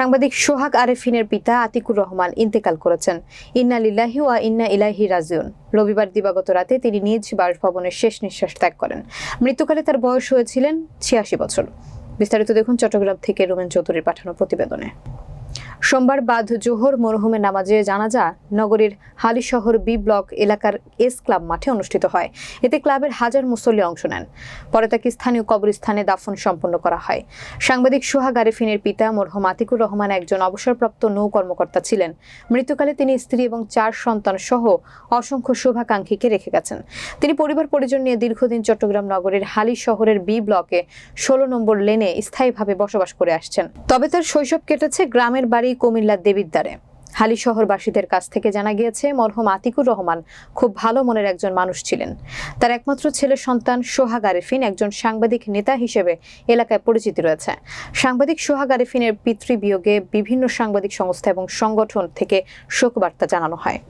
সাংবাদিক সোহাগ আরেফিনের পিতা আতিকুর রহমান ইন্তেকাল করেছেন। ইন্না লিল্লাহি ওয়া ইন্না ইলাহি রাজিউন। রবিবার দিবাগত রাতে তিনি নিজ বাসভবনের শেষ নিঃশ্বাস ত্যাগ করেন। মৃত্যুকালে তার বয়স হয়েছিলেন ছিয়াশি বছর। বিস্তারিত দেখুন চট্টগ্রাম থেকে রোমেন চৌধুরীর পাঠানো প্রতিবেদনে। সোমবার বাদ জোহর মরহুমের নামাজে জানাজা নগরীর হালিশহর বি ব্লক এলাকার এস ক্লাব মাঠে অনুষ্ঠিত হয়। এতে ক্লাবের হাজার মুসল্লি অংশ নেন। পরে তাকে স্থানীয় কবরস্থানে দাফন সম্পন্ন করা হয়। সাংবাদিক সোহাগ আরেফিনের পিতা মরহুম আতিকুর রহমান একজন অবসরপ্রাপ্ত নৌ কর্মকর্তা ছিলেন। মৃত্যুকালে তিনি স্ত্রী এবং চার সন্তান সহ অসংখ্য শুভাকাঙ্ক্ষীকে রেখে গেছেন। তিনি পরিবার পরিজন নিয়ে দীর্ঘদিন চট্টগ্রাম নগরের হালি শহরের বি ব্লকে ষোলো নম্বর লেনে স্থায়ীভাবে বসবাস করে আসছেন। তবে তার শৈশব কেটেছে গ্রামের বাড়ি কুমিল্লার দেবিদ্বারে হালি শহরবাসীদের কাছ থেকে জানা গিয়েছে, মরহুম আতিকুর রহমান খুব ভালো মনের একজন মানুষ ছিলেন। তার একমাত্র ছেলে সন্তান সোহাগ আরেফিন একজন সাংবাদিক নেতা হিসেবে এলাকায় পরিচিতি রয়েছে। সাংবাদিক সোহাগ আরেফিনের পিতৃবিয়োগে বিভিন্ন সাংবাদিক সংস্থা এবং সংগঠন থেকে শোকবার্তা জানানো হয়।